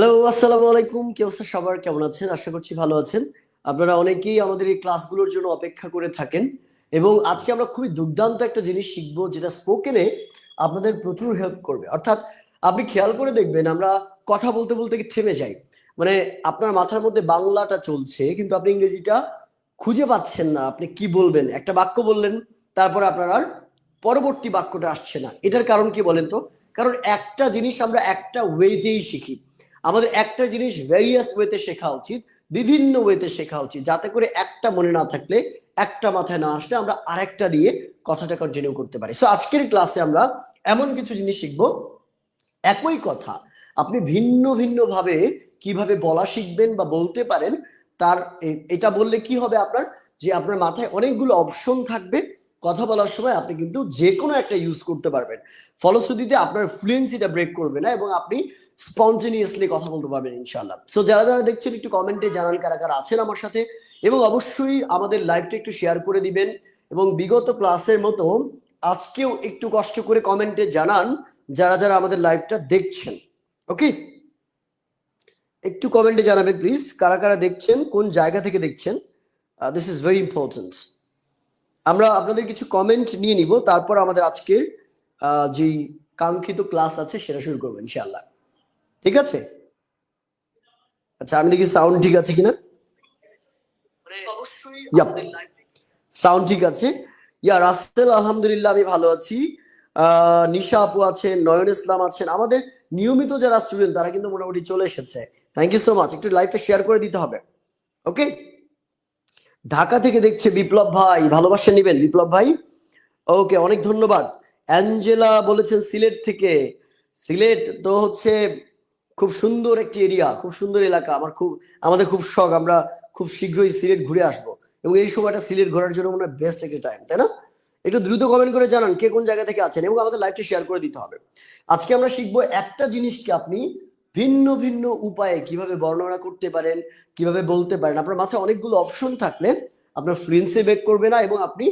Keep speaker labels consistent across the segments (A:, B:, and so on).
A: Hello আসসালামু আলাইকুম। কি অবস্থা সবার? কেমন আছেন? আশা করছি ভালো আছেন। আপনারা অনেকেই আমাদের এই ক্লাসগুলোর জন্য অপেক্ষা করে থাকেন এবং আজকে আমরা খুবই দুর্দান্ত একটা জিনিস শিখব, যেটা স্পোকেনে আপনাদের প্রচুর হেল্প করবে। অর্থাৎ আপনি খেয়াল করে দেখবেন, আমরা কথা বলতে বলতে কি থেমে যাই। মানে আপনার মাথার মধ্যে বাংলাটা চলছে, কিন্তু আপনি ইংরেজিটা খুঁজে পাচ্ছেন না। আপনি কি বলবেন? একটা বাক্য বললেন, তারপরে আপনার আর পরবর্তী বাক্যটা আসছে না। এটার কারণ কি বলেন তো? কারণ একটা জিনিস আমরা একটা ওয়েতেই শিখি। আমাদের একটা জিনিস ভেরিয়াস ওয়েতে শেখা উচিত, বিভিন্ন ওয়েতে শেখা উচিত, যাতে করে একটা মনে না থাকলে একটা মাথায় না আসলে আমরা আরেকটা দিয়ে কথাটা কন্টিনিউ করতে পারি। সো আজকের ক্লাসে আমরা এমন কিছু জিনিস শিখব। একই কথা, আপনি ভিন্ন ভিন্ন ভাবে কীভাবে বলা শিখবেন বা বলতে পারেন, তার এটা বললে কি হবে আপনার? যে আপনার মাথায় অনেকগুলো অপশন থাকবে, কথা বলার সময় আপনি কিন্তু যে কোনো একটা ইউজ করতে পারবেন। ফলশ্রুতিতে আপনার ফ্লুয়েন্সিটা ব্রেক করবে না এবং আপনি স্পন্টেনিয়াসলি কথা বলতে পারবেন ইনশাল্লাহ সো যারা যারা দেখছেন একটু কমেন্টে জানান কারা কারা আছেন আমার সাথে। এবং অবশ্যই আমাদের লাইভটা একটু শেয়ার করে দিবেন। এবং বিগত ক্লাসের মতো আজকেও একটু কষ্ট করে কমেন্টে জানান যারা যারা আমাদের লাইভটা দেখছেন। ওকে একটু কমেন্টে জানাবেন প্লিজ কারা কারা দেখছেন কোন জায়গা থেকে দেখছেন? দিস ইজ ভেরি ইম্পর্টেন্ট আমরা আপনাদের কিছু কমেন্ট নিয়ে নিব তারপর আমাদের আজকের আহ, যেই কাঙ্ক্ষিত ক্লাস আছে সেটা শুরু করব ইনশাআল্লাহ। ঠিক আছে? আচ্ছা আমি দেখি সাউন্ড ঠিক আছে কিনা?
B: অবশ্যই
A: সাউন্ড ঠিক আছে। ইয়া রাসেল আলহামদুলিল্লাহ আমি ভালো আছি। নিশা আপু আছেন নয়ন ইসলাম আছেন। আমাদের নিয়মিত যারা স্টুডেন্ট তারা কিন্তু মোটামুটি চলে এসেছে। থ্যাংক ইউ সো মাচ একটু লাইভটা শেয়ার করে দিতে হবে। ওকে ঢাকা থেকে দেখছে বিপ্লব ভাই। ভালোবাসা নিবেন বিপ্লব ভাই। ওকে অনেক ধন্যবাদ। অ্যাঞ্জেলা বলেছেন সিলেট থেকে। সিলেট তো হচ্ছে খুব সুন্দর একটি এরিয়া খুব সুন্দর এলাকা। আমার খুব, আমাদের খুব শখ, আমরা খুব শীঘ্রই সিলেট ঘুরে আসব। এবং এই সময়টা সিলেট ঘোরার জন্য মনে হয় বেস্ট একটা টাইম তাই না? একটু দ্রুত কমেন্ট করে জানান কে কোন জায়গা থেকে আছেন, এবং আমাদের লাইভটা শেয়ার করে দিতে হবে। আজকে আমরা শিখব একটা জিনিসকে আপনি ভিন্ন ভিন্ন উপায়ে কীভাবে বর্ণনা করতে পারেন, কীভাবে বলতে পারেন। আপনার মাথায় অনেকগুলো অপশন থাকলে আপনার ফ্লুয়েন্সি বেক করবে না, এবং আপনি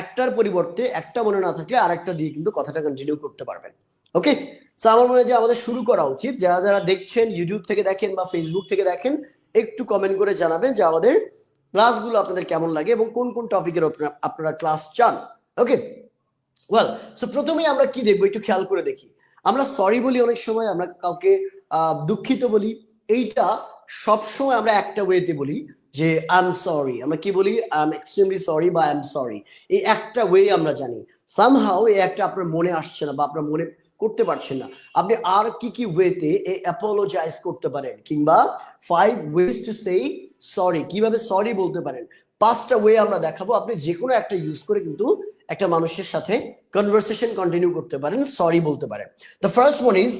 A: একটার পরিবর্তে একটা মনে না থাকলে আরেকটা দিয়ে কিন্তু কথাটা কন্টিনিউ করতে পারবেন। ওকে তো আমার মনে হয় যে আমাদের শুরু করা উচিত। যারা যারা দেখছেন ইউটিউব থেকে দেখেন বা ফেসবুক থেকে দেখেন, একটু কমেন্ট করে জানাবেন যে আমাদের ক্লাসগুলো আপনাদের কেমন লাগে এবং কোন কোন টপিকের আপনারা ক্লাস চান। ওকে ওয়েল সো প্রথমেই আমরা কি দেখব একটু খেয়াল করে দেখি। আমরা সরি বলি অনেক সময়, আমরা কাউকে দুঃখিত বলি। এইটা সবসময় আমরা একটা ওয়েতে বলি যে আই এম সরি আমরা কি বলি? আই এম এক্সট্রিমলি সরি বা আই এম সরি এই একটা ওয়ে আমরা জানি। সামহাও এই একটা আপনার মনে আসছে না বা আপনার মনে করতে পারছেন না। আপনি আর কি কি ওয়েতে অ্যাপোলোজাইজ করতে পারেন কিংবা five ways to say sorry কীভাবে সরি বলতে পারেন? পাঁচটা ওয়ে আমরা দেখাবো। আপনি যে কোনো একটা ইউজ করে কিন্তু একটা মানুষের সাথে কনভারসেশন কন্টিনিউ করতে পারেন সরি বলতে পারেন। The first one is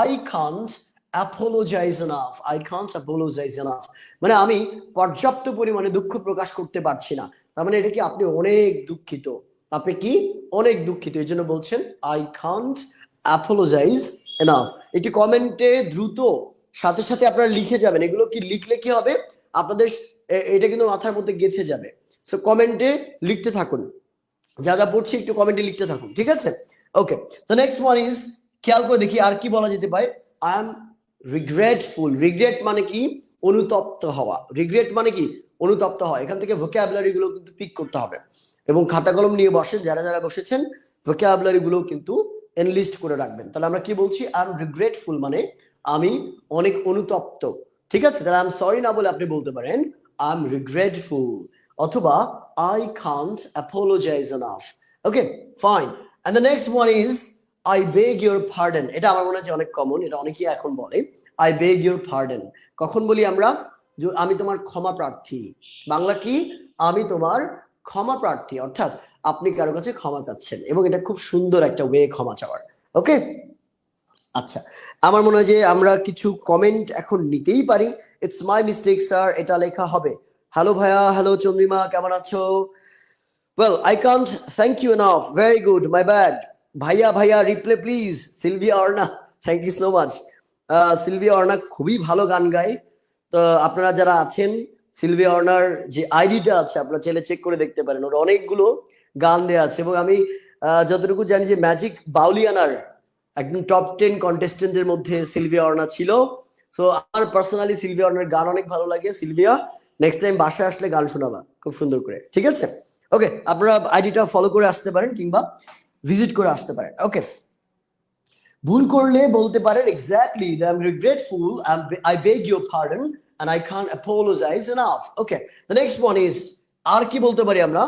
A: I can't apologise enough I can't apologise enough মানে আমি পর্যাপ্ত পরিমাণে দুঃখ প্রকাশ করতে পারছি না। তার মানে এটা কি আপনি অনেক দুঃখিত? আপনি কি অনেক দুঃখিত? এই জন্য বলছেন আই কান্ট অ্যাপোলোজাইজ এনাফ একটি কমেন্টে দ্রুত, সাথে সাথে আপনারা লিখে যাবেন। এগুলো কি লিখলে কি হবে? আপনাদের এটা কিন্তু মাথার মধ্যে গেঁথে যাবে। সো কমেন্টে লিখতে থাকুন। যা যা পড়ছি একটু কমেন্টে লিখতে থাকুন, ঠিক আছে? ওকে তো নেক্সট ওয়ান ইজ খেয়াল করে দেখি আর কি বলা যেতে পারে। আই এম রিগ্রেটফুল রিগ্রেট মানে কি? অনুতপ্ত হওয়া। রিগ্রেট মানে কি? অনুতপ্ত হওয়া। এখান থেকে ভোকাবুলারি গুলো কিন্তু পিক করতে হবে। এবং খাতা কলম নিয়ে বসেন। যারা যারা বসেছেন ভোকাবুলারি গুলো কিন্তু এনলিস্ট করে রাখবেন। তাহলে আমরা কি বলছি? আই এম রিগ্রেটফুল মানে আমি অনেক অনুতপ্ত। ঠিক আছে? তাহলে আই এম সরি না বলে আপনি বলতে পারেন আই এম রিগ্রেটফুল অথবা I can't apologise enough okay fine and the next one is I beg your pardon এটা আমার মনে যে অনেক কমন এটা অনেকেই এখন বলে। আই বেগ ইউর পার্ডেন কখন বলি আমরা? আমি তোমার ক্ষমা প্রার্থী। বাংলা কি? আমি তোমার ক্ষমা প্রার্থী। অর্থাৎ আপনি কারও কাছে ক্ষমা চাচ্ছেন এবং এটা খুব সুন্দর একটা ওয়ে ক্ষমা চাওয়ার। ওকে আচ্ছা আমার মনে হয় যে আমরা কিছু কমেন্ট এখন নিতেই পারি। ইটস মাই মিস্টেক স্যার এটা লেখা হবে। হ্যালো ভাইয়া হ্যালো চন্দ্রিমা, কেমন আছো? Well I can't thank you enough very good my bad ভাইয়া ভাইয়া reply please Silvia Orna thank you so much Silvia Orna খুবই ভালো গান গায়। তো আপনারা যারা আছেন, সিলভিয়া অর্ণার যে আইডিটা আছে, আপনারা চাইলে চেক করে দেখতে পারেন। ওর অনেকগুলো গান দেওয়া আছে এবং আমি যতটুকু জানি যে ম্যাজিক বাউলিয়ানার একদম টপ টেন কন্টেস্টেন্টের মধ্যে সিলভিয়া অর্ণা ছিল। সো আমার পার্সোনালি সিলভিয়া অর্ণার গান অনেক ভালো লাগে। সিলভিয়া নেক্সট টাইম বাসায় আসলে গান শোনাবা। খুব সুন্দর করে। ঠিক আছে? ওকে আপনারা আইডিটা ফলো করে আসতে পারেন কিংবা ভিজিট করে আসতে পারেন। ওকে ভুল করলে বলতে পারেন exactly I am regretful I beg your pardon and I can't apologize enough. Okay, the next one is আর কি বলতে পারি আমরা?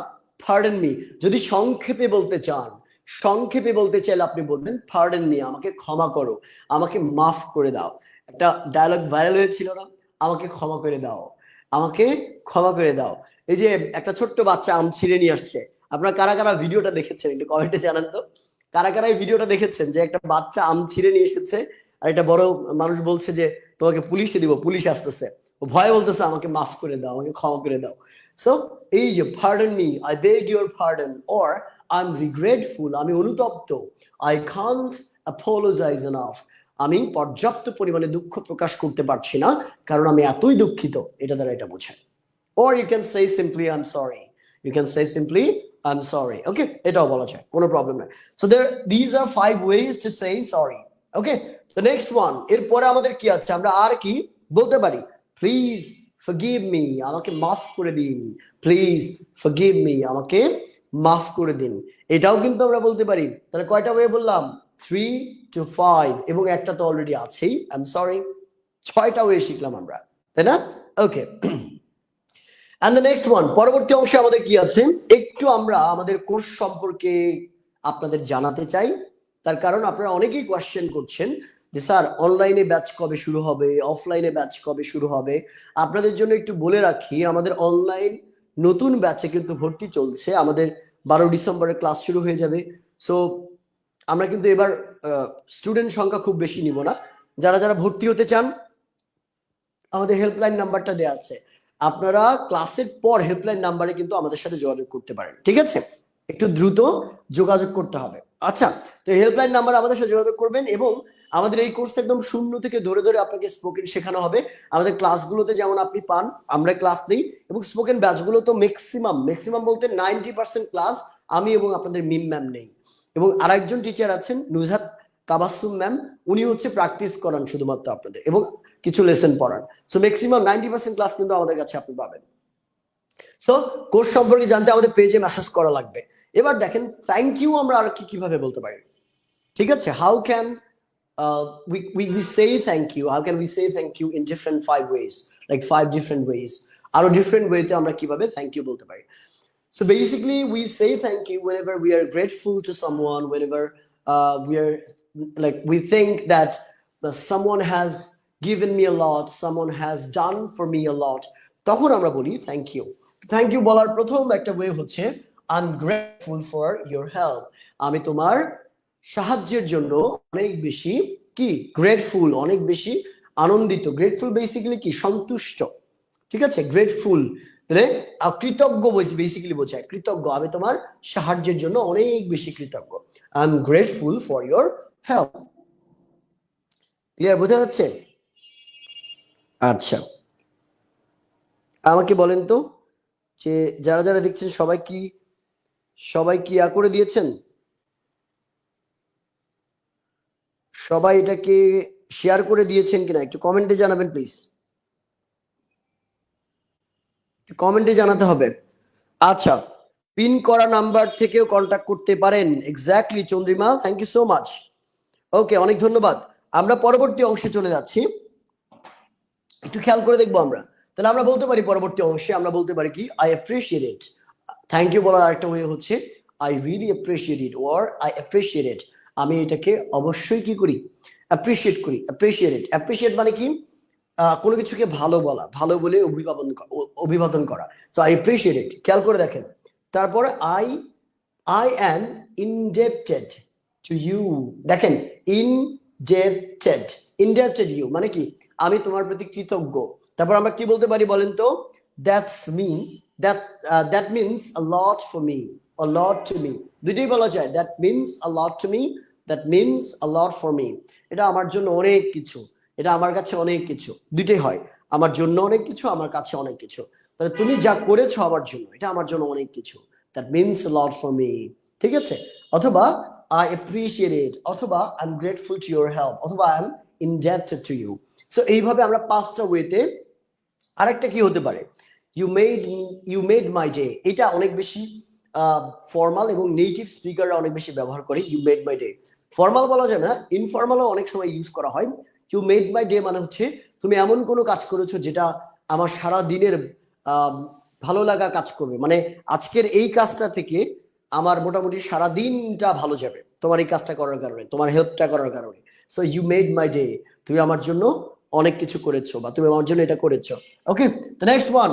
A: পার্ডন মি যদি সংক্ষেপে বলতে চান, সংক্ষেপে বলতে চাইলে আপনি বলবেন পার্ডন মি আমাকে ক্ষমা করো। আমাকে মাফ করে দাও। একটা ডায়লগ ভাইরাল হয়েছিল না? আমাকে ক্ষমা করে দাও। আমাকে ক্ষমা করে দাও। এই যে একটা ছোট্ট বাচ্চা আম ছিঁড়ে নিয়ে আসছে। আপনারা কারা কারা ভিডিওটা দেখেছেন? একটু কমেন্টে জানান তো। কারা কারা এই ভিডিওটা দেখেছেন? যে একটা বাচ্চা আম ছিঁড়ে নিয়ে এসেছে আর একটা বড় মানুষ বলছে যে, তোমাকে পুলিশে দিব, পুলিশ আসতেছে। ভয় বলতেছে, আমাকে মাফ করে দাও, আমাকে ক্ষমা করে দাও। সো এই যে pardon me I beg your pardon or I am regretful আমি অনুতপ্ত আই কান্ট অ্যাপোলোজাইজ এনাফ আমি পর্যাপ্ত পরিমাণে দুঃখ প্রকাশ করতে পারছি না, কারণ আমি এতই দুঃখিত। এটা দ্বারা এটা বোঝায়। Or you can say simply, i'm sorry. You can say simply, i'm sorry. Okay, এটাও বলা যায়, কোনো প্রবলেম নাই। So, there, these are five ways to say sorry, okay? The next one, এরপরে আমাদের কি আছে? আমরা আর কি বলতে পারি? প্লিজ forgive মি আমাকে মাফ করে দিন। প্লিজ forgive মি আমাকে মাফ করে দিন। এটাও কিন্তু আমরা বলতে পারি। তাহলে কয়টা ওয়ে বললাম? থ্রি টু ফাইভ এবং একটা তো অলরেডি আছেই। আই এম সরি ছয়টা ওয়ে শিখলাম আমরা, তাই না? Okay and the next one পরবর্তী অংশে আমাদের কি আছে? একটু আমরা আমাদের কোর্স সম্পর্কে আপনাদের জানাতে চাই। তার কারণ আপনারা অনেকেই কোয়েশ্চেন করছেন। যে স্যার অনলাইনে ব্যাচ কবে শুরু হবে? অফলাইনে ব্যাচ কবে শুরু হবে? আপনাদের জন্য একটু বলে রাখি, আমাদের অনলাইন নতুন ব্যাচে কিন্তু ভর্তি চলছে। আমাদের বারো ডিসেম্বরে ক্লাস শুরু হয়ে যাবে। সো আমরা কিন্তু এবার স্টুডেন্ট সংখ্যা খুব বেশি নিব না। যারা যারা ভর্তি হতে চান, আমাদের হেল্পলাইন নাম্বারটা দেওয়া আছে। আপনারা ক্লাসের পর হেল্পলাইন নাম্বারে কিন্তু আমাদের সাথে যোগাযোগ করতে পারেন, ঠিক আছে? একটু দ্রুত যোগাযোগ করতে হবে। আচ্ছা তো হেল্পলাইন নাম্বার আমাদের সাথে যোগাযোগ করবেন এবং আমাদের এই কোর্স একদম শূন্য থেকে ধরে ধরে আপনাকে স্পোকেন শেখানো হবে। আমাদের ক্লাসগুলোতে যেমন আপনি পান, আমরা ক্লাস নেই। এবং স্পোকেন ব্যাচগুলো তো ম্যাক্সিমাম ম্যাক্সিমাম বলতে নাইনটি পার্সেন্ট ক্লাস আমি এবং আপনাদের মিম ম্যাম নেই। এবং আরেকজন টিচার আছেন, নুজহাত তাবাসুম ম্যাম উনি হচ্ছে প্র্যাকটিস করান শুধুমাত্র আপনাদের এবং কিছু লেসন পড়ান। So maximum ninety percent class কিন্তু আমাদের কাছে আপনি পাবেন। সো কোর্স সম্পর্কে জানতে আমাদের পেজে মেসেজ করা লাগবে। এবার দেখেন থ্যাংক ইউ আমরা আর কি, কীভাবে বলতে পারি? ঠিক আছে? How can we, we we say thank you how can we say thank you in different five ways like five different ways আরও different ওয়েতে আমরা কীভাবে thank you বলতে so basically we say thank you whenever we are grateful to someone whenever uh, we are like we think that the someone has given me a lot someone has done for me a lot তখন আমরা বলি thank you thank you বলার প্রথম একটা way হচ্ছে I'm grateful for your help আমি তোমার সাহায্যের জন্য অনেক বেশি কি? গ্রেটফুল অনেক বেশি আনন্দিত। গ্রেটফুল বেসিক্যালি কি? সন্তুষ্ট। ঠিক আছে? গ্রেটফুল তাহলে কৃতজ্ঞ বেসিক্যালি বোঝায় কৃতজ্ঞ। আমি তোমার সাহায্যের জন্য অনেক বেশি কৃতজ্ঞ। I am grateful for your help clear বোঝা যাচ্ছে? আচ্ছা। আমাকে বলেন তো যে, যারা যারা দেখছেন, সবাই কি সবাই কি ইয়া করে দিয়েছেন? সবাই এটাকে শেয়ার করে দিয়েছেন কিনা? একটু কমেন্টে জানাবেন প্লিজ কমেন্টে জানাতে হবে। আচ্ছা পিন করা নাম্বার থেকেও কন্ট্যাক্ট করতে পারেন। Exactly Chandrima thank you so much okay অনেক ধন্যবাদ। আমরা পরবর্তী অংশে চলে যাচ্ছি। একটু খেয়াল করে দেখব আমরা। তাহলে আমরা বলতে পারি পরবর্তী অংশে, আমরা বলতে পারি কি? আই অ্যাপ্রিসিয়েট থ্যাংক ইউ বলার আরেকটা ওয়ে হচ্ছে I really appreciate it or I appreciate আমি এটাকে অবশ্যই কি করি? অ্যাপ্রিসিয়েট করি। অ্যাপ্রিসিয়েট অ্যাপ্রিসিয়েট মানে কি? কোনো কিছুকে ভালো বলা, ভালো বলে অভিভাবন অভিবাদন করা। সো আই অ্যাপ্রিসিয়েট ইট খেয়াল করে দেখেন। তারপরে I I am indebted to you দেখেন ইনডেপ্টেড ইনডেপটেড ইউ মানে কি? আমি তোমার প্রতি কৃতজ্ঞ। তারপর আমরা কি বলতে পারি বলেন তো? That's mean that that means a lot for me a lot to me দুইটাই বলা যায়। That means a lot to me that means a lot for me এটা আমার জন্য অনেক কিছু। এটা আমার কাছে অনেক কিছু। দুইটাই হয়। আমার জন্য অনেক কিছু, আমার কাছে অনেক কিছু। তাহলে তুমি যা করেছ আমার জন্য, এটা আমার জন্য অনেক কিছু। That means lot for me ঠিক আছে? অথবা আই অ্যাপ্রিসিয়েট ইট অথবা I am grateful to your help অথবা I am indebted to you so এইভাবে আমরা পাঁচটা ওয়েতে আরেকটা কি হতে পারে? You made you made my day এটা অনেক বেশি ফর্মাল এবং নেটিভ স্পিকাররা অনেক বেশি ব্যবহার করে। You made my day formal বলা যাবে না ইনফর্মালও অনেক সময় ইউজ করা হয়। ইউ মেড মাই ডে মানে হচ্ছে, তুমি এমন কোনো কাজ করেছ যেটা আমার সারা দিনের ভালো লাগা কাজ করবে। মানে আজকের এই কাজটা থেকে আমার মোটামুটি সারা দিনটা ভালো যাবে, তোমার এই কাজটা করার কারণে, তোমার হেল্পটা করার কারণে। So you made my day তুমি আমার জন্য অনেক কিছু করেছ বা তুমি আমার জন্য এটা করেছ। Okay the next one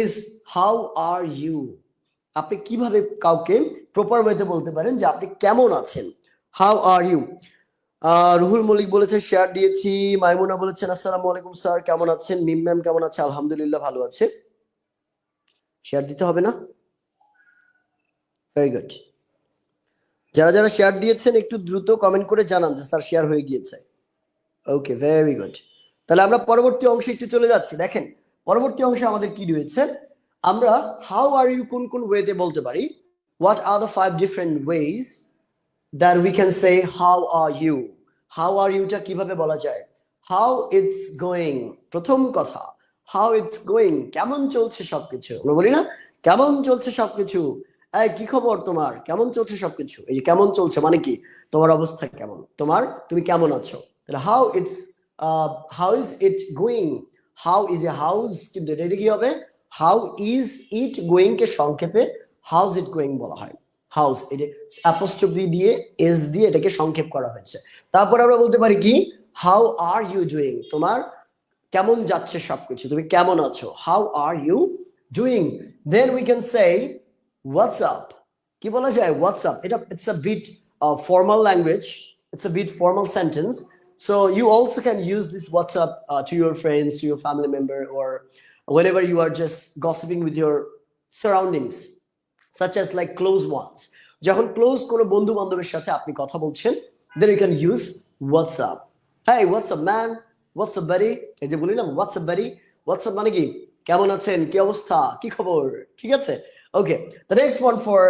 A: is how are you আপনি কীভাবে কাউকে প্রপার ওয়েতে বলতে পারেন যে আপনি কেমন আছেন? How are you Ruhul Mallik বলেছে শেয়ার দিয়েছি। মাইমুনা বলেছেন আসসালামু আলাইকুম স্যার কেমন আছেন? মিম ম্যাম কেমন আছে? আলহামদুলিল্লাহ ভালো আছে। শেয়ার দিতে হবে না? ভেরি গুড যারা যারা শেয়ার দিয়েছেন, একটু দ্রুত কমেন্ট করে জানান যে স্যার শেয়ার হয়ে গিয়েছে। ওকে ভেরি গুড তাহলে আমরা পরবর্তী অংশে একটু চলে যাচ্ছি। দেখেন, পরবর্তী অংশে আমাদের কি রয়েছে? আমরা হাউ আর ইউ কোন কোন ওয়েতে বলতে পারি? What are the five different ways that we can say how are you how are Yuta কীভাবে বলা যায়? হাউ ইটস গোয়িং প্রথম কথা হাউ ইটস গোয়িং কেমন চলছে সবকিছু? আমরা বলি না, কেমন চলছে সবকিছু? এই, কি খবর তোমার? কেমন চলছে সবকিছু? এই যে, কেমন চলছে? মানে কি? তোমার অবস্থা কেমন? তোমার, তুমি কেমন আছো? তাহলে how it's how is it going how is a how's কিন্তু এটা কি হবে? হাউ ইজ ইট গোয়িং কে সংক্ষেপে হাউস ইট গোয়িং বলা হয়। হাউস এটা অ্যাপোস্ট্রফি দিয়ে এস দিয়ে এটাকে সংক্ষেপ করা হয়েছে। তারপর আমরা বলতে পারি কি? হাউ আর ইউ ডুইং তোমার কেমন যাচ্ছে সবকিছু? তুমি কেমন আছো? How are you doing then we can say what's up কি বলা যায়? হোয়াটসঅ্যাপ এটা it's a bit formal language it's a bit formal sentence you also can use this WhatsApp uh, to your friends, to your family member, or whenever you are just gossiping with your surroundings, such as like close ones. যখন close কোনো বন্ধু বান্ধবের সাথে আপনি কথা বলছেন then you can use WhatsApp. Hey, what's up man? What's up buddy? এই যে বলি না what's up buddy? মানে কি? কেমন আছেন? কি অবস্থা? কি খবর? ঠিক আছে? Okay. The next one for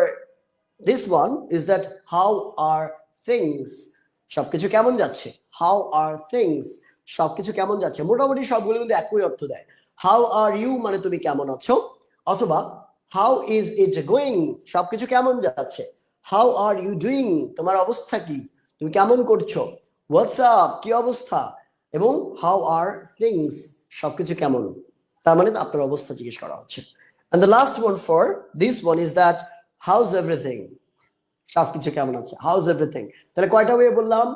A: this one is that how are things? সবকিছু কেমন যাচ্ছে হাউ আর থিংস সবকিছু কেমন যাচ্ছে মোটামুটি সবগুলো কিন্তু একই অর্থ দেয় হাউ আর ইউ মানে তুমি কেমন আছো অথবা হাউ ইজ ইট গোয়িং সবকিছু কেমন যাচ্ছে? হাউ আর ইউ ডুইং তোমার অবস্থা কি? তুমি কেমন করছ? হোয়াটসঅ্যাপ কি অবস্থা? এবং হাউ আর থিংস সবকিছু কেমন? তার মানে আপনার অবস্থা জিজ্ঞেস করা হচ্ছে। And the last one for this one is that, how's everything? সবকিছু কেমন আছে? হাউজ এভরিথিং তাহলে কয়টা ওয়ে বললাম?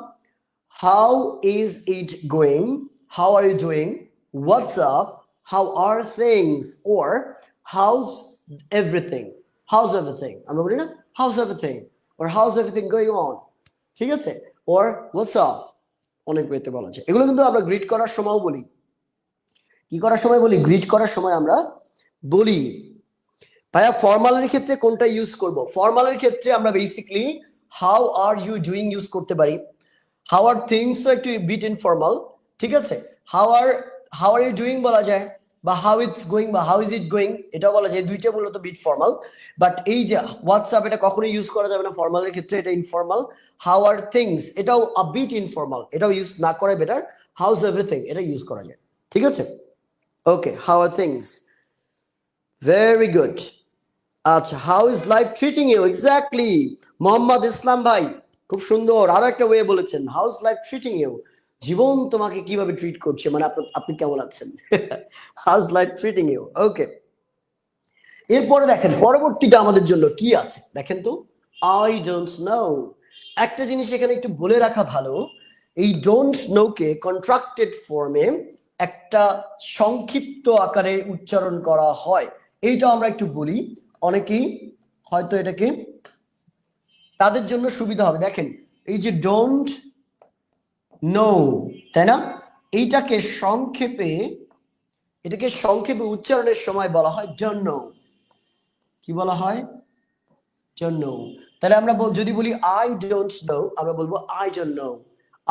A: How is it going how are you doing what's up how are things or how's everything how's everything আমরা বলি না how's everything or how's everything going on ঠিক আছে? ওর হোয়াটসঅ্যাপ অনেক ওয়েতে বলা যায় এগুলো কিন্তু আমরা গ্রিড করার সময়ও বলি। কি করার সময় বলি? গ্রিড করার সময় আমরা বলি, ভাইয়া ফর্মালের ক্ষেত্রে কোনটা ইউজ করব? ফর্মালের ক্ষেত্রে আমরা basically how are you doing use করতে পারি। হাউ আর থিংস একটু বিট ইনফর্মাল ঠিক আছে? How are how are you doing বলা যায়। বা হাউ ইটস গোয়িং বা হাউ ইজ ইট গোয়িং এটাও বলা যায়, দুইটা মূলত বিট ফর্মাল বাট এই যে হোয়াটসঅ্যাপ এটা কখনোই ইউজ করা যাবে না ফর্মালের ক্ষেত্রে এটা ইনফর্মাল হাউ আর থিংস এটাও আ বিট ইনফর্মাল এটাও ইউজ না করে বেটার হাউস এভরিথিং এটা ইউজ করা যায়, ঠিক আছে? Okay how are things very good আচ্ছা how is life treating you exactly Mohammad Islam ভাই, খুব সুন্দর, আরও একটা ওয়ে বলেছেন how is life treating you জীবন তোমাকে কীভাবে ট্রিট করছে? মানে আপনি কেমন আছেন? How is life treating you okay এরপরে দেখেন, পরবর্তীটা আমাদের জন্য কি আছে? দেখেন তো আই ডোন্ট নো একটা জিনিস এখানে একটু বলে রাখা ভালো, এই ডোন্ট নোকে কন্ট্রাক্টেড ফর্মে একটা সংক্ষিপ্ত আকারে উচ্চারণ করা হয়। এইটা আমরা একটু বলি, অনেকেই হয়তো এটাকে তাদের জন্য সুবিধা হবে। দেখেন, এই যে ডোন্ট নো তাই না? এইটাকে সংক্ষেপে, এটাকে সংক্ষেপে উচ্চারণের সময় বলা হয় জন্য। কি বলা হয়? জন্য। তাহলে আমরা যদি বলি আই ডোন্ট নো আমরা বলব আই নো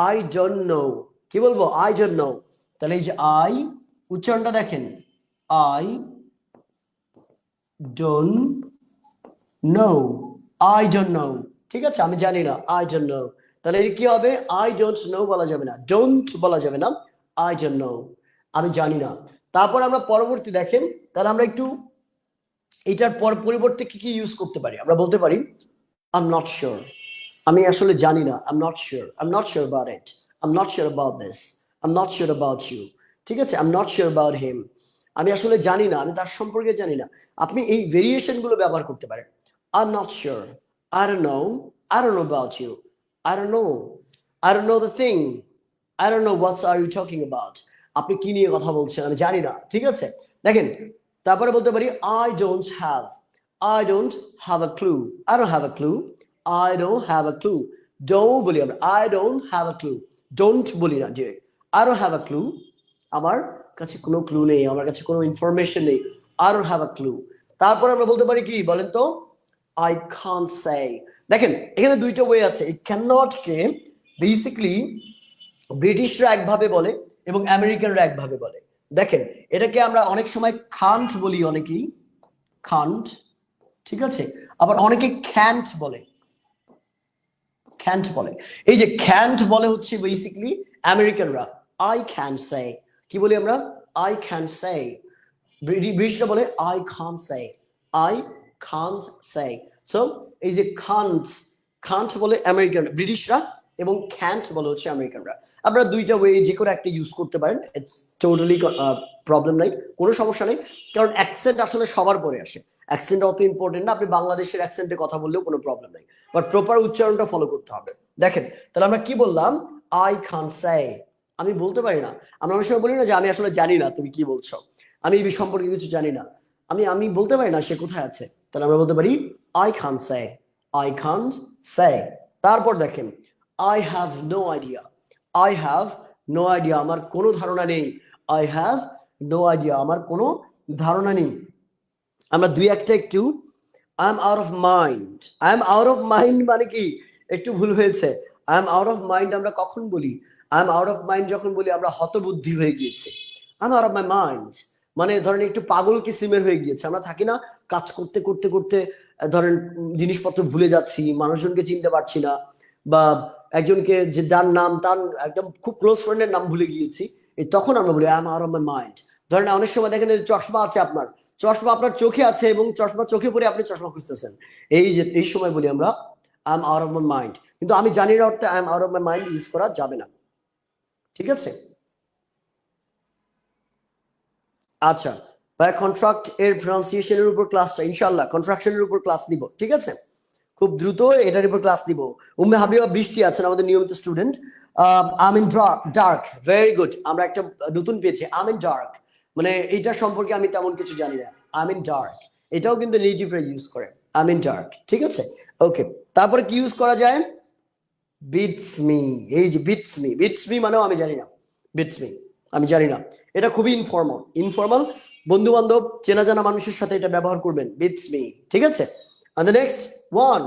A: আই নো কি বলব? আই নো তাহলে এই যে আই উচ্চারণটা দেখেন I don't know I know ঠিক আছে? আমি জানি না আই ডোন্ট নো তাহলে এটা কি হবে? আই ডোন্ট নো বলা যাবে না। ডোন্ট বলা যাবে না। আই ডোন্ট নো আমি জানি না। তারপর আমরা পরবর্তী দেখেন, তাহলে আমরা একটু এটার পর পরিবর্তে কি কি ইউজ করতে পারি? আমরা বলতে পারি আই এম নট শিওর আমি আসলে জানি না। I am not sure I am not sure about it I am not sure about this I am not sure about you ঠিক আছে? I am not sure about him আমি আসলে জানি না। আমি তার সম্পর্কে জানি না। আপনি এই ভেরিয়েশনগুলো ব্যবহার করতে পারেন। I am not sure I don't know I don't know about you I don't know I don't know the thing I don't know what's are you talking about আপনি কি নিয়ে কথা বলছেন আমি জানি না ঠিক আছে দেখেন তারপরে বলতে পারি I don't have I don't have a clue I don't have a clue I don't have a clue don't বলি আমরা I don't have a clue don't বলি না যে I don't have a clue আমার কাছে কোনো ক্লু নেই আমার কাছে কোনো ইনফরমেশন নেই I don't have a clue তারপর আমরা বলতে পারি কি বলেন তো আই খান সে দেখেন, এখানে দুইটা ওয়ে আছে। এই ক্যান কে? বেসিকলি ব্রিটিশরা একভাবে বলে এবং আমেরিকানরা একভাবে বলে। দেখেন, এটাকে আমরা অনেক সময় খান্ট বলি অনেকেই। খান্ট ঠিক আছে? আবার অনেকে খ্যান্ট বলে। খ্যান্ট বলে। এই যে খ্যান্ট বলে হচ্ছে বেসিকলি আমেরিকানরা আই ক্যান সে কি বলি আমরা? আই ক্যান সে ব্রিটিশরা বলে I can say I can't say so এই যে খান্ট খান্ট বলে আমেরিকান ব্রিটিশরা এবং খ্যান্ট বলে হচ্ছে আমেরিকানরা আপনারা দুইটা ওয়ে যে কোনো একটা ইউজ করতে পারেন। ইটস টোটালি প্রবলেম নাই। কোনো সমস্যা নেই। কারণ অ্যাকসেন্ট আসলে সবার পরে আসে। অ্যাকসেন্ট অত ইম্পর্টেন্ট না। আপনি বাংলাদেশের অ্যাকসেন্টে কথা বললেও কোনো প্রবলেম নাই। বাট প্রপার উচ্চারণটা ফলো করতে হবে। দেখেন, তাহলে আমরা কি বললাম? আই খান সে আমি বলতে পারি না। আমরা অনেক সময় বলি না যে, আমি আসলে জানি না। তুমি কি বলছো? আমি এই সম্পর্কে কিছু জানি না। আমি আমি বলতে পারি না সে কোথায় আছে। তাহলে আমরা বলতে পারি I can say I can say তারপর দেখেন I have no idea I have no idea আমার কোনো ধারণা নেই। আই হ্যাভ নো আইডিয়া আমার কোনো ধারণা নেই। আমরা দুই একটা একটু I am out of mind I am out of mind মানে কি? একটু ভুল হয়েছে। I am out of mind আমরা কখন বলি? I am out of mind যখন বলি, আমরা হতবুদ্ধি হয়ে গিয়েছে। I am out of my mind মানে ধরেন একটু পাগল কিসিমের হয়ে গিয়েছে। আমরা থাকি না কাজ করতে করতে করতে ধরেন জিনিসপত্র ভুলে যাচ্ছি, মানুষজনকে চিনতে পারছি না, বা একজনকে যে যার নাম, তার একদম খুব ক্লোজ ফ্রেন্ডের নাম ভুলে গিয়েছি এই তখন আমরা বলি I am out my mind ধরেন অনেক সময় দেখেন চশমা আছে আপনার, চশমা আপনার চোখে আছে এবং চশমা চোখে পরে আপনি চশমা খুঁজতেছেন। এই যে, এই সময় বলি আমরা I am out of my mind কিন্তু আমি জানি না অর্থে I am out of my mind use করা যাবে না। ঠিক আছে? আচ্ছা ভাই কন্ট্রাক্ট এর প্রনাউন্সিয়েশনের উপর ক্লাস ইনশাআল্লাহ কন্ট্রাকশনের উপর ক্লাস নিব, ঠিক আছে? খুব দ্রুত এটার উপর ক্লাস উম্মে হাবিবা, বৃষ্টি আছেন আমাদের নিয়মিত student I'm in dark very good আমরা একটা নতুন পেয়েছি আম ইন ডার্ক মানে এটা সম্পর্কে আমি তেমন কিছু জানি না আম ইন ডার্ক এটাও কিন্তু নেটিভরা ইউজ করে আম ইন ডার্ক ঠিক আছে? ওকে তারপরে কি ইউজ করা যায়? বিটস মি এই যে বিটস মি বিটস মি মানেও আমি জানি না বিটস মি আমি জানি না, এটা খুবই ইনফর্মাল ইনফর্মাল বন্ধু বান্ধব চেনা জানা মানুষের সাথে এটা ব্যবহার করবেন বিটস মি ঠিক আছে? And the next one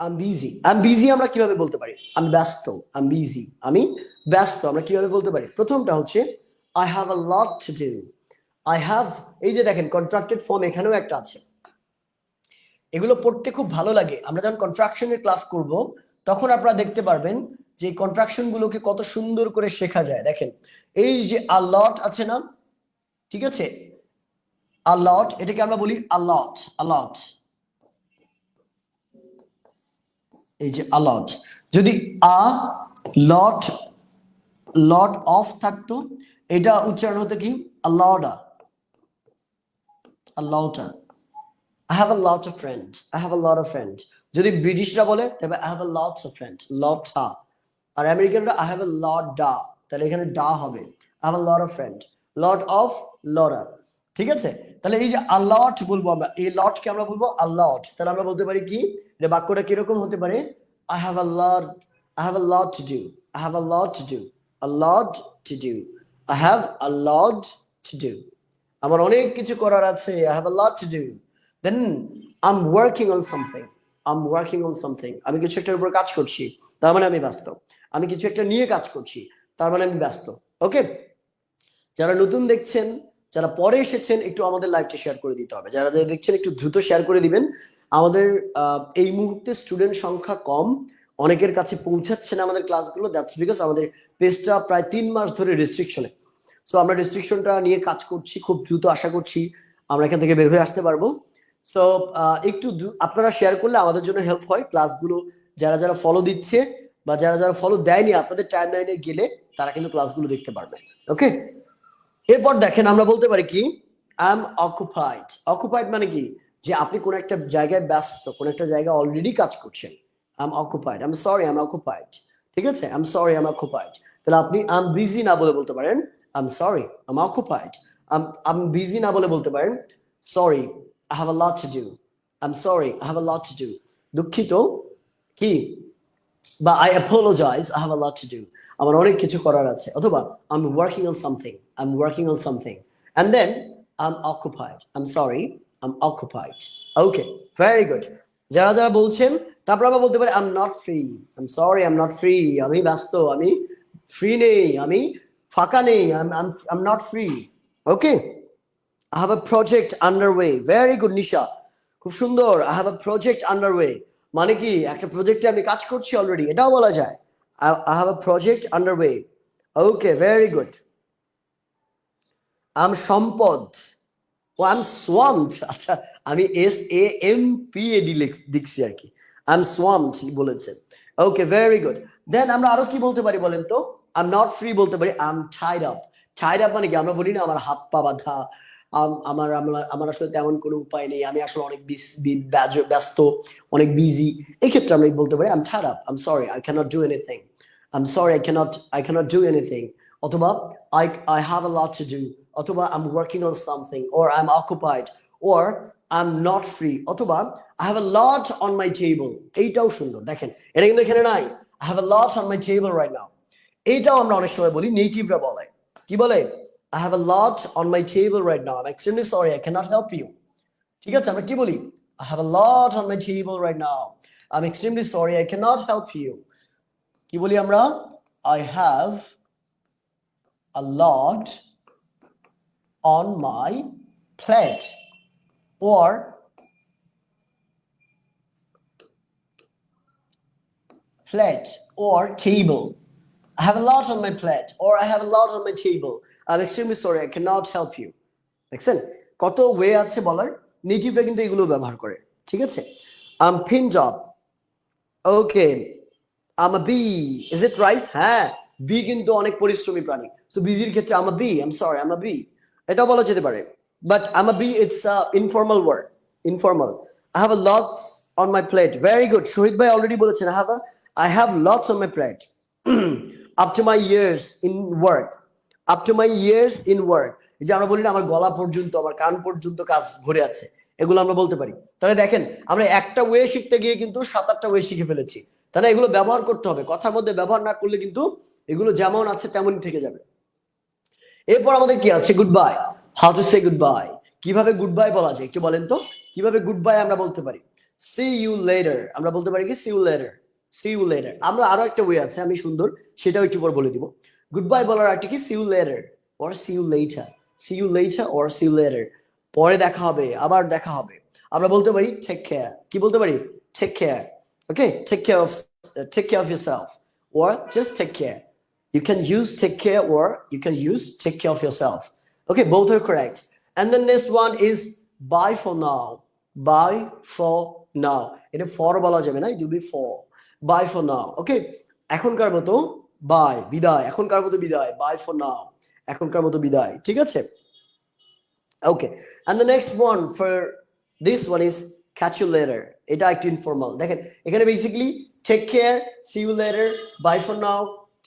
A: I'm busy I'm busy আমরা কীভাবে বলতে পারি? আমি ব্যস্ত আম বিজি আমি ব্যস্ত, আমরা কীভাবে বলতে পারি? প্রথমটা হচ্ছে I have a lot to do I have এই যে দেখেন কন্ট্রাক্টেড ফর্ম এখানেও একটা আছে। এগুলো পড়তে খুব ভালো লাগে। আমরা যখন কন্ট্রাকশনের ক্লাস করব, তখন আপনারা দেখতে পারবেন যে কন্ট্রাকশন গুলোকে কত সুন্দর করে শেখা যায়। দেখেন, এই যে আ লট আছে না? ঠিক আছে? আল্লাহ এটাকে আমরা বলি আল্লাহ আল্লাহ এই যে আলট যদি আ, লট লট অফ থাকতো, এটা উচ্চারণ হতো কি? আল্লাহটা। আল্লাহটা। I have a lot of friend I have a lot of friend যদি ব্রিটিশরা বলে তবে আই ফ্রেন্ড লট আ আর আমেরিকানরা আই হ্যাভ আ লট ডা তাহলে এখানে ডা হবে। I have a lot of friend lot of, Laura. ঠিক আছে তাহলে এই যে আল্লট বলব আমরা এই লটকে আমরা বলব আল্লট তাহলে আমরা বলতে পারি কি এটা বাক্যটা কীরকম হতে পারে I have a lot, I have a lot to do. I have a lot to do. A lot to do. I have a lot to do. আমার অনেক কিছু করার আছে, I have a lot to do. Then I'm working on something. I'm working on something. আমি কিছু একটার উপর কাজ করছি, তার মানে আমি ব্যস্ত আমি কিছু একটা নিয়ে কাজ করছি, তার মানে আমি ব্যস্ত ওকে যারা নতুন দেখছেন যারা পরে এসেছেন, একটু আমাদের লাইভটা শেয়ার করে দিতে হবে। যারা যারা দেখছেন, একটু দ্রুত শেয়ার করে দিবেন। আমাদের এই মুহূর্তে স্টুডেন্ট সংখ্যা কম। অনেকের কাছে পৌঁছাচ্ছে না আমাদের ক্লাসগুলো দ্যাটস বিকজ আমাদের পেজটা প্রায় তিন মাস ধরে রেস্ট্রিকশনে সো আমরা রেস্ট্রিকশনটা নিয়ে কাজ করছি, খুব দ্রুত আশা করছি আমরা এখান থেকে বের হয়ে আসতে পারব। সো একটু আপনারা শেয়ার করলে আমাদের জন্য হেল্প হয়। ক্লাসগুলো যারা যারা ফলো দিচ্ছে বা যারা যারা ফলো দেয়নি, আপনাদের টাইম লাইনে গেলে তারা কিন্তু ক্লাসগুলো দেখতে পারবে। ওকে এরপর দেখেন আমরা বলতে পারি কি? আই এম অকুপাইড অকুপাইড মানে কি? যে আপনি কোন একটা জায়গায় ব্যস্ত, কোন একটা জায়গায় অলরেডি কাজ করছেন। I am occupied I am sorry I am occupied ঠিক আছে? I am sorry I am occupied তাহলে আপনি আই এম বিজি না বলে বলতে পারেন I am sorry I am occupied I am busy না বলে বলতে পারেন sorry I have a lot to do I am sorry I have a lot to do দুঃখিত, কি? বা I apologize I have a lot to do আমার অনেক কিছু করার আছে। অথবা I am working on something I am working on something and then I am occupied I am sorry I am occupied okay very good যারা যারা বলছেন, তারপর আবার বলতে পারে I am not free I am sorry I am not free আমি ব্যস্ত, আমি ফ্রি নেই, আমি ফাঁকা নেই I am not free okay I have project under way Very good Nisha. খুব সুন্দর I have a project underway মানে কি, একটা প্রজেক্টে আমি কাজ করছি অলরেডি এটাও বলা যায়। I have a project underway okay very good I'm swamped O I'm swamped আচ্ছা আমি S A M P A D লিখছি আর কি। আই এম সোয়ামড বলেছে। ওকে ভেরি গুড দেন আমরা আরও কি বলতে পারি বলেন তো? আই এম নট ফ্রি বলতে পারি I am tied up tied up মানে কি? আমরা বলি না আমার হাত পা বাঁধা আমার, আমার- আসলে তেমন কোনো উপায় নেই। আমি আসলে অনেক ব্যস্ত, অনেক বিজি এই ক্ষেত্রে আমরা বলতে পারি I'm tied up I'm sorry I can't do anything I'm sorry I can't I can't do anything অথবা I I have a to do অথবা I am working on something or I am occupied or I am not free অথবা I have a lot on my table এইটাও সুন্দর। দেখেন, এটা কিন্তু এখানে নাই। I have a lot on my table right now এইটাও আমরা অনেক সময় বলি নেটিভরা বলে। কি বলে? I have a lot on my table right now. I'm extremely sorry. I cannot help you. ঠিক আছে আমরা কি বলি I have a lot on my table right now. I'm extremely sorry. I cannot help you. কি বলি আমরা I have a lot on my plate or plate or table. I have a lot on my plate or I have a lot on my table. I'm extremely sorry. I cannot help you. দেখছেন? কত way আছে বলার? নেটিভরা কিন্তু এগুলো ব্যবহার করে, ঠিক আছে? I'm fin job okay I'm bee is it right হ্যাঁ বি কিন্তু অনেক পরিশ্রমী প্রাণী। সো বিজির ক্ষেত্রে I'm bee I'm sorry I'm bee এটা বলা যেতে পারে। But I'm bee it's informal word informal I have a lots on my plate very good Shahid ভাই অলরেডি বলেছেন I have I have lots on my plate up to my ears in work up to my ears in work যে আমরা বলি না, আমার গলা পর্যন্ত, আমার কান পর্যন্ত কাজ ভরে আছে। এগুলো আমরা বলতে পারি। তাহলে দেখেন, আমরা একটা ওয়ে শিখতে গিয়ে কিন্তু সাত আটটা ওয়ে শিখে ফেলেছি। তাহলে এগুলো ব্যবহার করতে হবে। কথার মধ্যে ব্যবহার না করলে কিন্তু এগুলো যেমন আছে তেমনই থেকে যাবে। এরপর আমাদের কি আছে? Goodbye how to say goodbye কীভাবে গুড বাই বলা যায়? একটু বলেন তো। কীভাবে গুড বাই আমরা বলতে পারি? সি ইউ লেটার আমরা বলতে পারি কি? See you later see you later আমরা আরও একটা ওয়ে আছে, আমি সুন্দর, সেটাও একটু পর বলে দিব। গুড বাই বলার আরেকটি কি see you later or see you later see you later or see you later পরে দেখা হবে আবার দেখা হবে আমরা বলতে পারি টেক কেয়ার কি বলতে পারি take care okay take care of take care of yourself or just take care you can use take care or you can use take care of yourself okay both are correct and the next one is bye for now bye for now এটা for বলা যাবে না it will be for bye for now okay এখনকার মতো by বিদায় এখনকার মতো বিদায় বাই ফর নাও এখনকার মতো বিদায় ঠিক আছে okay and the next one for this one is catch you later. এটা একটু ইনফর্মাল দেখেন এখানে basically take care see you later bye for now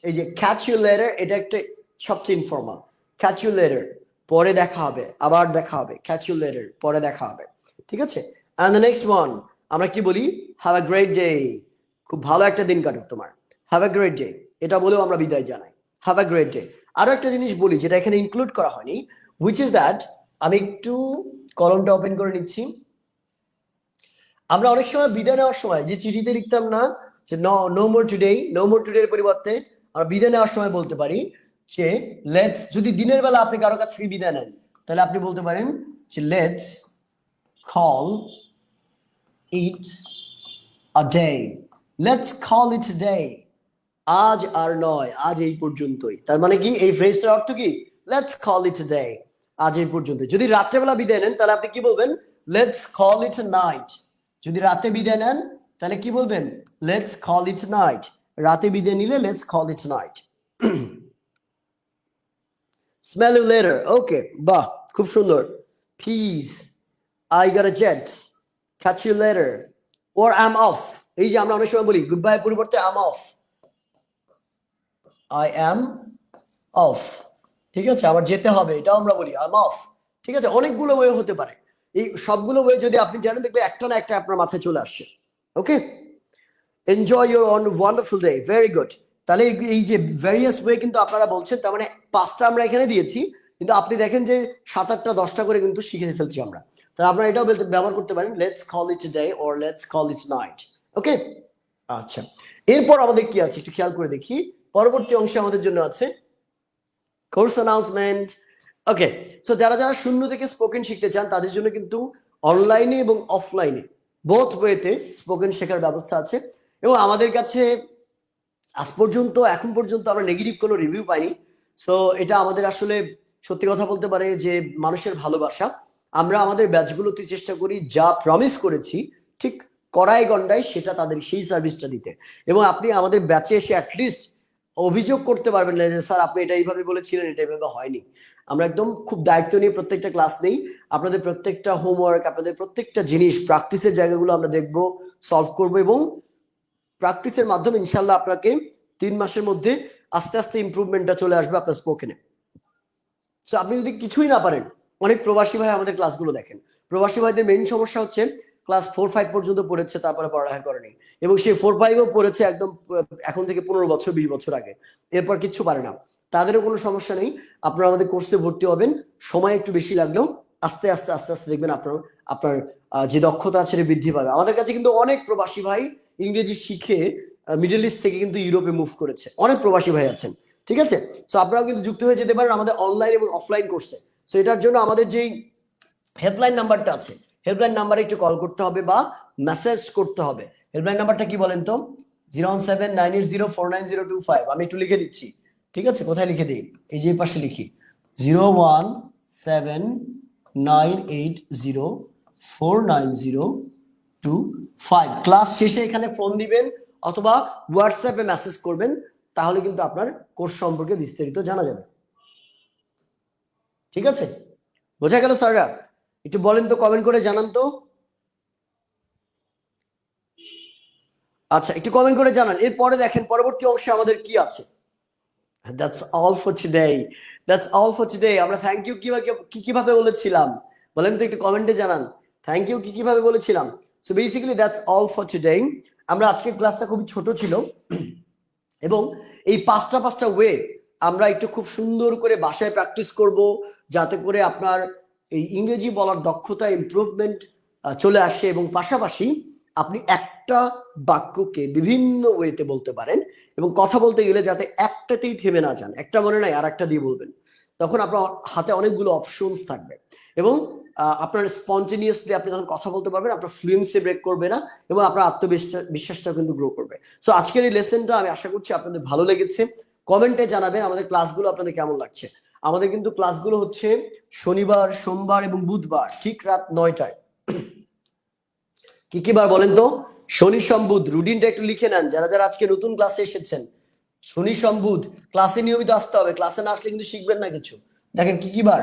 A: এই যে ক্যাচ ইউ লেটার এটা একটা সবচেয়ে ইনফর্মাল ক্যাচ ইউ লেটার পরে দেখা হবে, আবার দেখা হবে। ক্যাচ ইউ লেটার পরে দেখা হবে। ঠিক আছে? And the next one, আমরা কি বলি? হ্যাভ আ গ্রেট ডে খুব ভালো একটা দিন কাটুক তোমার। হ্যাভ আ গ্রেট ডে এটা বলেও আমরা বিদায় জানাই। হ্যাভ আ গ্রেট ডে আরও একটা জিনিস বলি, যেটা এখানে ইনক্লুড করা হয়নি হুইচ ইজ দ্যাট আমি একটু কলমটা ওপেন করে নিচ্ছি। আমরা অনেক সময় বিদায় নেওয়ার সময় যে চিঠিতে লিখতাম না, যে no more today no more today এর পরিবর্তে আমরা বিদায় নেওয়ার সময় বলতে পারি যে লেটস যদি দিনের বেলা আপনি কারও কাছ থেকে বিদায় নেন, তাহলে আপনি বলতে পারেন যে let's call it a day let's call a day. আজ আর নয়, আজ এই পর্যন্তই। তার মানে কি? এই ফ্রেজটার অর্থ কি? লেটস কল ইট ডে আজ এই পর্যন্ত যদি রাত্রেবেলা বিদায় নেন, তাহলে আপনি কি বলবেন? লেটস কল ইট নাইট যদি রাতে বিদায় নেন, তাহলে কি বলবেন? লেটস কল ইট নাইট রাতে বিদায় নিলে let's call it night smell you later okay বাহ, খুব সুন্দর। Peace I got a jet catch you later or I'm off এই যে আমরা অনেক সময় বলি গুড বাই পরিবর্তে I'm off I am off ঠিক আছে? আবার যেতে হবে, এটাও আমরা বলি আই এম অফ ঠিক আছে? অনেকগুলো ওয়ে হতে পারে। এই সবগুলো ওয়ে যদি আপনি জানেন দেখবেন একটা না একটা আপনার মাথায় চলে আসছে। Okay enjoy your on wonderful day very good তাহলে এই- যে ভ্যারিয়াস ওয়ে কিন্তু আপনারা বলছেন, তার মানে পাঁচটা আমরা এখানে দিয়েছি, কিন্তু আপনি দেখেন যে সাত আটটা, দশটা করে কিন্তু শিখে ফেলছি আমরা। তাহলে আপনারা এটাও ব্যবহার করতে পারেন let's call it day or let's call it night okay আচ্ছা। এরপর আমাদের কি আছে? একটু খেয়াল করে দেখি। পরবর্তী অংশে আমাদের জন্য আছে কোর্স অ্যানাউন্সমেন্ট ওকে সো যারা যারা শূন্য থেকে স্পোকেন শিখতে চান, তাদের জন্য কিন্তু অনলাইনে এবং অফলাইনে বোথ ওয়েতে স্পোকেন শেখার ব্যবস্থা আছে। এবং আমাদের কাছে আজ পর্যন্ত, এখন পর্যন্ত আমরা নেগেটিভ কোনো রিভিউ পাইনি। সো এটা আমাদের আসলে সত্যি কথা বলতে পারে যে মানুষের ভালোবাসা। আমরা আমাদের ব্যাচগুলোতে চেষ্টা করি, যা প্রমিস করেছি, ঠিক কড়াই গন্ডায় সেটা তাদের সেই সার্ভিসটা দিতে। এবং আপনি আমাদের ব্যাচে এসে অ্যাটলিস্ট অভিযোগ করতে পারবেন না যে, স্যার, আপনি এটা এইভাবে বলেছিলেন, এটা এইভাবে হয়নি। আমরা একদম খুব দায়িত্ব নিয়ে প্রত্যেকটা ক্লাস নেই। আপনাদের প্রত্যেকটা হোমওয়ার্ক আপনাদের প্রত্যেকটা জিনিস প্র্যাকটিসের জায়গাগুলো আমরা দেখব সলভ করব এবং প্র্যাকটিসের মাধ্যমে ইনশাল্লাহ আপনাকে তিন মাসের মধ্যে আস্তে আস্তে ইমপ্রুভমেন্টটা চলে আসবে আপনার স্পোকেনে সো আপনি যদি কিছুই না পারেন, অনেক প্রবাসী ভাই আমাদের ক্লাসগুলো দেখেন। প্রবাসী ভাইদের মেইন সমস্যা হচ্ছে ক্লাস ফোর ফাইভ পর্যন্ত পড়েছে, তারপরে পড়ালেখা করেনি। এবং সে ফোর ফাইভও পড়েছে একদম, এখন থেকে পনেরো বছর, বিশ বছর আগে। এরপর কিচ্ছু পারে না। তাদেরও কোনো সমস্যা নেই। আপনারা আমাদের কোর্সে ভর্তি হবেন। সময় একটু বেশি লাগলেও আস্তে আস্তে আস্তে আস্তে দেখবেন আপনার আপনার যে দক্ষতা আছে সেটা বৃদ্ধি পাবে। আমাদের কাছে কিন্তু অনেক প্রবাসী ভাই ইংরেজি শিখে মিডল ইস্ট থেকে কিন্তু ইউরোপে মুভ করেছে। অনেক প্রবাসী ভাই আছেন। ঠিক আছে? সো আপনারাও কিন্তু যুক্ত হয়ে যেতে পারেন আমাদের অনলাইন এবং অফলাইন কোর্সে সো এটার জন্য আমাদের যেই হেল্পলাইন নাম্বারটা আছে হেল্পলাইন নাম্বারে একটু কল করতে হবে বা মেসেজ করতে হবে। হেল্পলাইন নাম্বারটা কি বলেন তো? Zero one seven nine eight zero four nine zero two five আমি একটু লিখে দিচ্ছি। ঠিক আছে? কোথায় লিখে দিই? এই যে পাশে লিখি। Zero one seven nine eight zero four nine zero two five class শেষে এখানে ফোন দিবেন অথবা হোয়াটসঅ্যাপে মেসেজ করবেন, তাহলে কিন্তু আপনার কোর্স সম্পর্কে বিস্তারিত জানা যাবে। ঠিক আছে? বোঝা গেল স্যাররা? একটু বলেন তো কমেন্ট করে জানান তো। আচ্ছা একটু কমেন্ট করে জানান। এরপরে দেখেন, পরবর্তী অংশে আমাদের কি আছে? That's all for today that's all for today আমরা থ্যাংক ইউ কি কীভাবে বলেছিলাম? বলেন তো একটু কমেন্টে জানান। থ্যাংক ইউ কি কীভাবে বলেছিলাম? So basically that's all for today আমরা আজকে ক্লাসটা খুবই ছোট ছিল। এবং এই পাঁচটা পাঁচটা ওয়ে আমরা একটু খুব সুন্দর করে বাসায় প্র্যাকটিস করব, যাতে করে আপনার এই ইংরেজি বলার দক্ষতা ইমপ্রুভমেন্ট চলে আসে এবং পাশাপাশি আপনি একটা বাক্যকে বিভিন্ন ওয়েতে বলতে পারেন এবং কথা বলতে গেলে যাতে একটাতেই থেমে না যান, একটা মনে নাই আর একটা দিয়ে বলবেন, তখন আপনার হাতে অনেকগুলো অপশনস থাকবে এবং আপনার স্পন্টেনিয়াসলি আপনি যখন কথা বলতে পারবেন, আপনার ফ্লুয়েন্সি ব্রেক করবে না এবং আপনার আত্মবিশ্বাস, বিশ্বাসটা কিন্তু গ্রো করবে। সো আজকের এই লেসনটা আমি আশা করছি আপনাদের ভালো লেগেছে। কমেন্টে জানাবেন আমাদের ক্লাসগুলো আপনাদের কেমন লাগছে। আমাদের কিন্তু ক্লাসগুলো হচ্ছে শনিবার, সোমবার এবং বুধবার, ঠিক রাত নয়টায়। কি কি বার বলেন তো? শনি সম্বুধ রুটিনটা একটু লিখে নেন, যারা যারা আজকে নতুন ক্লাসে এসেছেন। শনি সম্বুধ ক্লাসে নিয়মিত আসতে হবে ক্লাসে না আসলে কিন্তু শিখবেন না কিছু। দেখেন কি কি বার?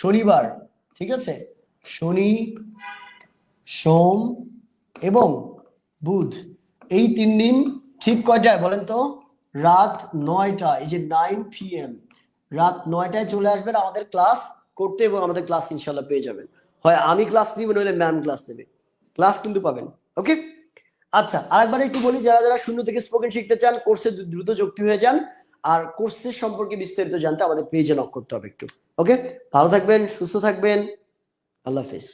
A: শনিবার, ঠিক আছে? শনি, সোম এবং বুধ। এই তিন দিন ঠিক কয়টায় বলেন তো? রাত নয়টা এই যে নাইন পিএম রাত নয়টায় চলে আসবেন আমাদের ক্লাস করতে এবং আমাদের ক্লাস ইনশাল্লাহ পেয়ে যাবেন। হয় আমি ক্লাস নিব, নইলে ম্যাম ক্লাস নেবে। ক্লাস কিন্তু পাবেন, ওকে? আচ্ছা আরেকবার একটু বলি, যারা যারা শূন্য থেকে স্পোকেন শিখতে চান কোর্সে দ্রুত যুক্তি হয়ে যান। আর কোর্সের সম্পর্কে বিস্তারিত জানতে আমাদের পেজে নক করতে হবে একটু, ওকে? ভালো থাকবেন, সুস্থ থাকবেন। আল্লাহ হাফিজ।